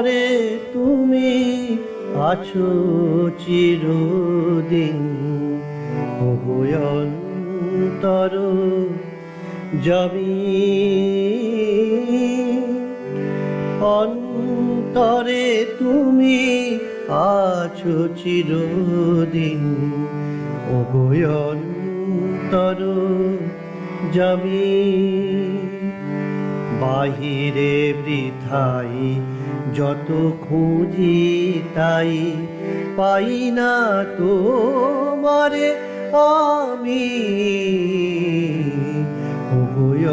অন্তরে তুমি আছো চিরদিন। অন্তর জমি অন্তরে তুমি আছো চিরদিন। অন্তর জমি বাহিরে বৃথাই যত খুঁজি তাই পাই না তোমারে আমি।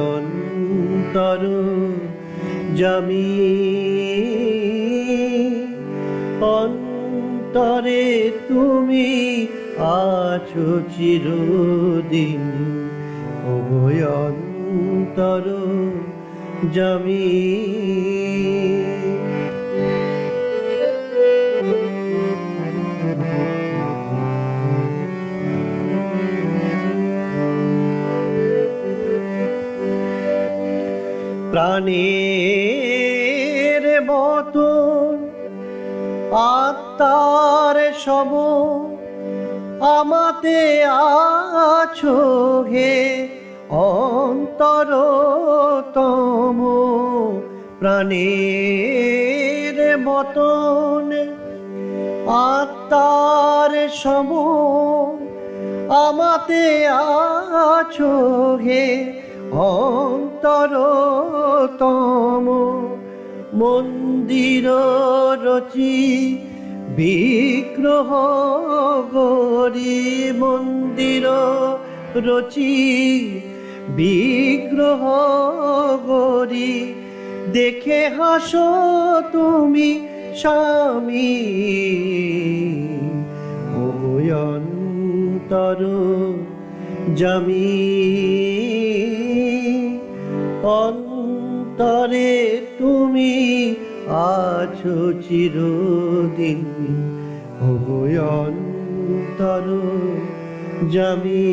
অন্তর জমি অন্তরে তুমি আছো চিরদিন। অন্তর জমি প্রাণের মতন আত্মার সম আমাতে আছো হে অন্তরতম প্রাণের মতন আত্মার সম আমাতে আছো হে অন্তরতম মন্দির রচি, বিগ্রহ গরি মন্দির রচি, বিগ্রহ গরি দেখে হাসো তুমি স্বামী অন্তর জমি। অন্তরে তুমি আছো চিরদিন। অন্তর জমি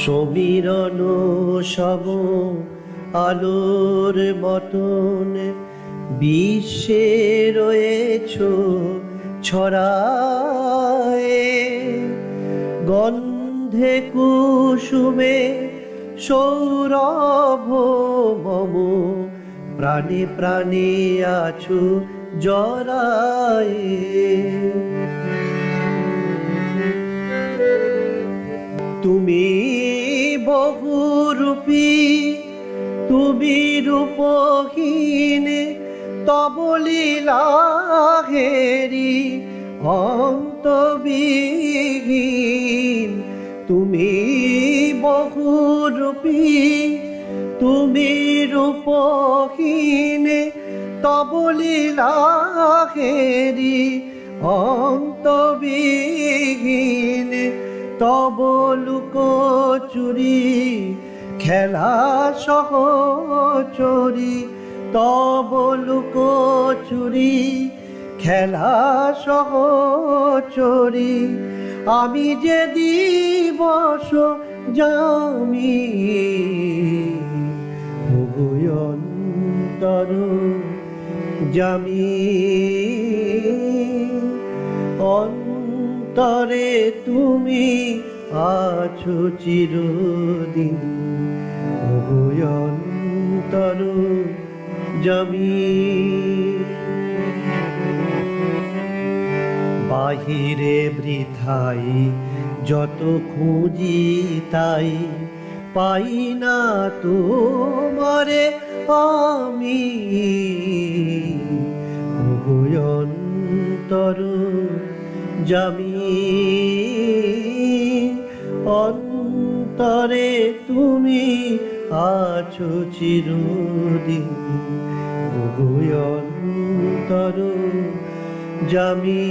সমীরণ সব আলোর মতন বিশ্বে রয়েছ ছড়ায়। গন্ধে কুসুমে সৌরভ মম, প্রাণে প্রাণে আছো জরায় তুমি বহুরূপী, তুমি রূপহীন তবলীলাহেরি অন্তবিহীন। তুমি বহুরূপী তুমি রূপহীন তবলীলাহেরি অন্তবিহীন। তব লুক চুরি খেলা সহ চুরি তব লুক চুরি, খেলা সহ চুরি। আমি যে দিবস জামি অন্তর জামি। অন্তরে তুমি আছো চিরদিন। জমি বাহিরে বৃথাই যত খুঁজি তাই পাই না তোমারে আমি। অন্তর জামি অন্তরে তুমি আছো চিরদিন। অন্তর জামি